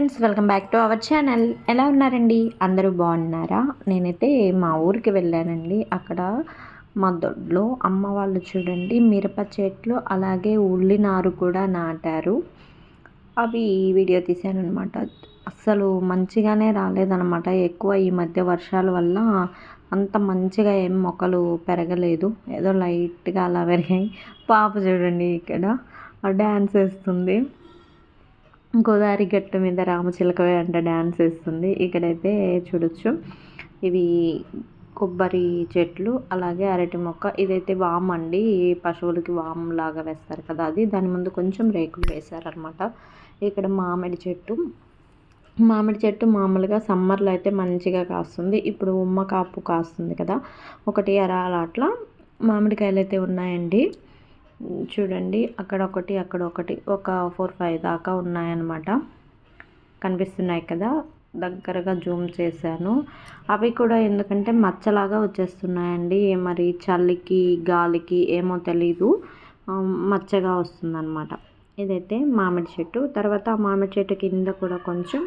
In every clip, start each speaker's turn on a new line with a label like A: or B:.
A: Friends welcome back to our channel. ఎలా ఉన్నారండి? అందరూ బాగున్నారా? నేనైతే మా ఊరికి వెళ్ళానండి. అక్కడ మా దొడ్లో అమ్మ వాళ్ళు చూడండి మిరప చెట్లు అలాగే ఉల్లి నారు కూడా నాటారు. అవి వీడియో తీశాను అనమాట అస్సలు మంచిగానే రాలేదనమాట ఎక్కువ ఈ మధ్య వర్షాల వల్ల అంత మంచిగా ఏం మొక్కలు పెరగలేదు. ఏదో లైట్గా అలా పెరిగాయి. పాప చూడండి ఇక్కడ డ్యాన్స్ వేస్తుంది. గోదావరి గట్టు మీద రామచిలక అంట డ్యాన్స్ వేస్తుంది. ఇక్కడైతే చూడొచ్చు. ఇవి కొబ్బరి చెట్లు అలాగే అరటి మొక్క. ఇదైతే వామ్ అండి. పశువులకి వామ్ లాగా వేస్తారు కదా అది. దాని ముందు కొంచెం రేకులు వేశారనమాట ఇక్కడ మామిడి చెట్టు. మామిడి చెట్టు మామూలుగా సమ్మర్లో అయితే మంచిగా కాస్తుంది. ఇప్పుడు ఉమ్మ కాపు కాస్తుంది కదా. ఒకటి అరాల అట్లా మామిడికాయలు అయితే ఉన్నాయండి. చూడండి అక్కడ ఒకటి అక్కడ ఒకటి ఒక ఫోర్ ఫైవ్ దాకా ఉన్నాయన్నమాట. కనిపిస్తున్నాయి కదా దగ్గరగా జూమ్ చేశాను. అవి కూడా ఎందుకంటే మచ్చలాగా వచ్చేస్తున్నాయండి. మరి చలికి గాలికి ఏమో తెలీదు. మచ్చగా వస్తుందన్నమాట. ఇదైతే మామిడి చెట్టు. తర్వాత ఆ మామిడి చెట్టు కింద కూడా కొంచెం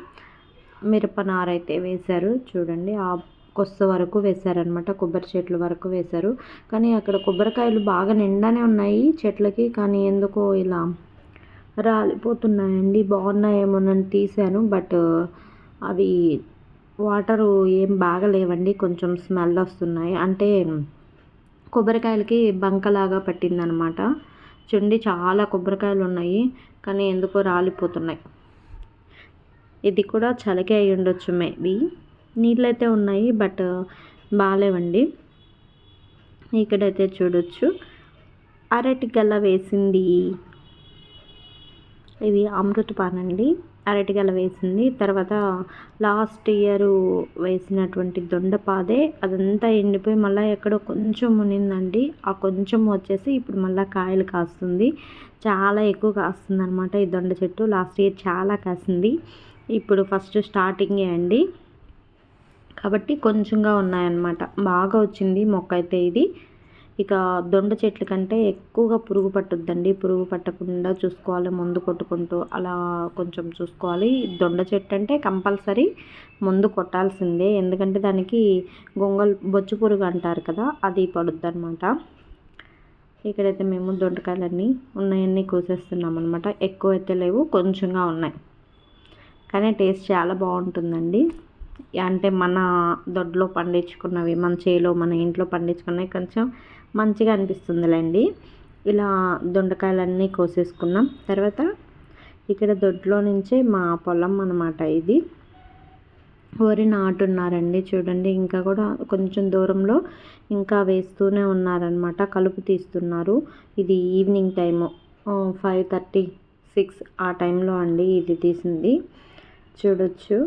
A: మిరపనారైతే వేశారు. చూడండి ఆ కొస్త వరకు వేశారనమాట కొబ్బరి చెట్లు వరకు వేశారు. కానీ అక్కడ కొబ్బరికాయలు బాగా నిండానే ఉన్నాయి చెట్లకి కానీ ఎందుకో ఇలా రాలిపోతున్నాయండి. నన్ను తీశాను బట్ అవి వాటరు ఏం బాగలేవండి కొంచెం స్మెల్ వస్తున్నాయి. అంటే కొబ్బరికాయలకి బంకలాగా పట్టిందనమాట చుండి చాలా కొబ్బరికాయలు ఉన్నాయి కానీ ఎందుకో రాలిపోతున్నాయి. ఇది కూడా చలికే అయి ఉండొచ్చు మేబీ నీళ్ళు అయితే ఉన్నాయి బట్ బాగాలేవండి ఇక్కడైతే చూడొచ్చు. అరటి గల వేసింది. ఇది అమృతపాన్ అండి అరటిగల వేసింది. తర్వాత లాస్ట్ ఇయర్ వేసినటువంటి దొండపాదే అదంతా ఎండిపోయి మళ్ళీ ఎక్కడో కొంచెం మునిందండి. ఆ కొంచెం వచ్చేసి ఇప్పుడు మళ్ళీ కాయలు కాస్తుంది. చాలా ఎక్కువ కాస్తుంది అనమాట ఈ దొండ చెట్టు. లాస్ట్ ఇయర్ చాలా కాసింది. ఇప్పుడు ఫస్ట్ స్టార్టింగే అండి. కాబట్టి కొంచెంగా ఉన్నాయన్నమాట. బాగా వచ్చింది మొక్క అయితే ఇది. ఇక దొండ చెట్ల కంటే ఎక్కువగా పురుగు పట్టుద్దండి. పురుగు పట్టకుండా చూసుకోవాలి ముందు కొట్టుకుంటూ అలా కొంచెం చూసుకోవాలి. దొండ చెట్టు అంటే కంపల్సరీ ముందు కొట్టాల్సిందే. ఎందుకంటే దానికి గొంగల్ బొచ్చు పురుగు అంటారు కదా అది పడుద్ది అనమాట ఇక్కడైతే మేము దొండకాయలన్నీ ఉన్నాయన్నీ కోసేస్తున్నాం అనమాట ఎక్కువ అయితే లేవు కొంచెంగా ఉన్నాయి. కానీ టేస్ట్ చాలా బాగుంటుందండి. అంటే మన దొడ్లో పండించుకున్నవి మన చేలో మన ఇంట్లో పండించుకున్నవి కొంచెం మంచిగా అనిపిస్తుందిలేండి. ఇలా దొండకాయలన్నీ కోసేసుకున్నాం. తర్వాత ఇక్కడ దొడ్లో నుంచే మా పొలం అనమాట ఇది. వరి నాటున్నారండి చూడండి ఇంకా కూడా కొంచెం దూరంలో ఇంకా వేస్తూనే ఉన్నారనమాట కలుపు తీస్తున్నారు. ఇది evening time five thirty six ఆ టైంలో అండి ఇది తీసింది. చూడొచ్చు.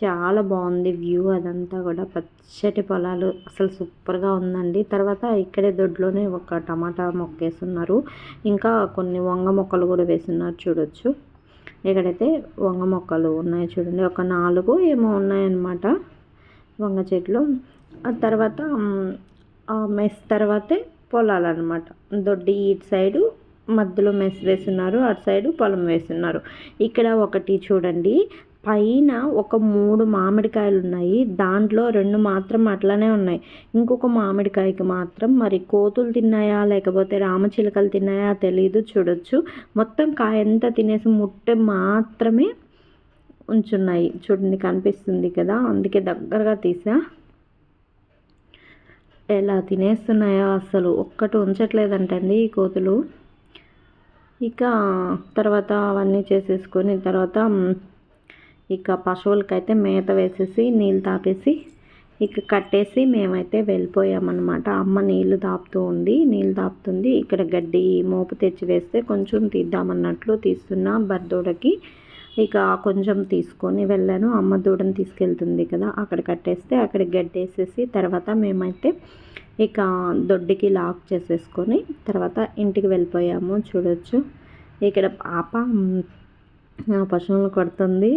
A: చాలా బాగుంది వ్యూ అదంతా కూడా. పచ్చటి పొలాలు అసలు సూపర్గా ఉందండి. తర్వాత ఇక్కడే దొడ్లోనే ఒక టమాటా మొక్క వేస్తున్నారు ఇంకా కొన్ని వంగ మొక్కలు కూడా వేస్తున్నారు చూడొచ్చు. ఇక్కడైతే వంగ మొక్కలు ఉన్నాయి చూడండి. ఒక నాలుగు ఏమో ఉన్నాయన్నమాట వంగ చెట్లు. ఆ తర్వాత మెస్ తర్వాతే పొలాలు అనమాట దొడ్డి ఇటు సైడు మధ్యలో మెస్ వేస్తున్నారు అటు సైడు పొలం వేస్తున్నారు ఇక్కడ ఒకటి చూడండి. పైన ఒక మూడు మామిడికాయలు ఉన్నాయి దాంట్లో రెండు మాత్రం అట్లనే ఉన్నాయి. ఇంకొక మామిడికాయకి మాత్రం మరి కోతులు తిన్నాయా లేకపోతే రామచిలకలు తిన్నాయా తెలీదు చూడొచ్చు. మొత్తం కాయ ఎంత తినేసి ముట్టె మాత్రమే ఉంచున్నాయి. చూడండి కనిపిస్తుంది కదా. అందుకే దగ్గరగా తీసా. ఎలా తినేస్తున్నాయో అసలు ఒక్కటి ఉంచట్లేదంటండి ఈ కోతులు. ఇక తర్వాత అవన్నీ చేసేసుకొని తర్వాత ఇక పశువులకైతే మేత వేసేసి నీళ్ళు తాపేసి ఇక కట్టేసి మేమైతే వెళ్ళిపోయామన్నమాట. అమ్మ నీళ్ళు తాపుతూ ఉంది నీళ్ళు తాపుతుంది ఇక్కడ గడ్డి మోపు తెచ్చి వేస్తే కొంచెం తీద్దామన్నట్లు తీస్తున్న బర్దూడకి. ఇక కొంచెం తీసుకొని వెళ్ళాను. అమ్మ దూడని తీసుకెళ్తుంది కదా అక్కడ కట్టేస్తే అక్కడ గడ్డి వేసేసి తర్వాత మేమైతే ఇక దొడ్డికి లాక్ చేసేసుకొని తర్వాత ఇంటికి వెళ్ళిపోయాము. చూడొచ్చు. ఇక్కడ పాప పశువులను కొడుతుంది.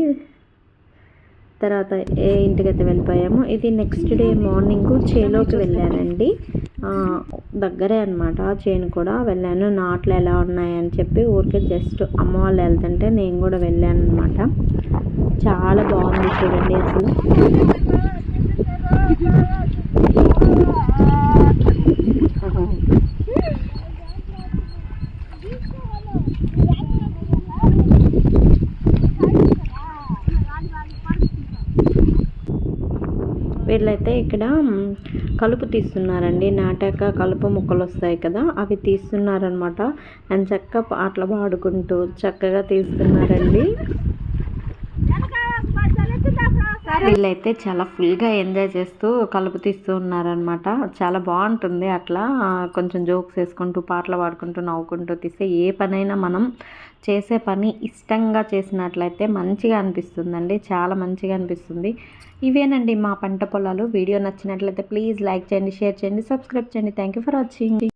A: తర్వాత ఏ ఇంటికైతే వెళ్ళిపోయామో ఇది నెక్స్ట్ డే మార్నింగ్ చేలోకి వెళ్ళానండి. దగ్గరే అనమాట చేను కూడా. వెళ్ళాను నాట్లు ఎలా ఉన్నాయని చెప్పి ఊరికే జస్ట్ అమ్మ వాళ్ళు వెళ్తుంటే నేను కూడా వెళ్ళాను అనమాట చాలా బాగుంది చూడండి అసలు. అయితే ఇక్కడ కలుపు తీస్తున్నారండి. నాటాక కలుపు ముక్కలు వస్తాయి కదా అవి తీస్తున్నారనమాట అండ్ చక్క పాటలు పాడుకుంటూ చక్కగా తీస్తున్నారండి. వీళ్ళైతే చాలా ఫుల్గా ఎంజాయ్ చేస్తూ కలుపు తీస్తూ ఉన్నారనమాట చాలా బాగుంటుంది అట్లా. కొంచెం జోక్స్ వేసుకుంటూ పాటలు పాడుకుంటూ నవ్వుకుంటూ తీస్తే ఏ పనైనా మనం చేసే పని ఇష్టంగా చేసినట్లయితే మంచిగా అనిపిస్తుందండి. చాలా మంచిగా అనిపిస్తుంది. ఇవేనండి మా పంట పొలాలు. వీడియో నచ్చినట్లయితే ప్లీజ్ లైక్ చేయండి షేర్ చేయండి సబ్స్క్రైబ్ చేయండి. Thank you for watching.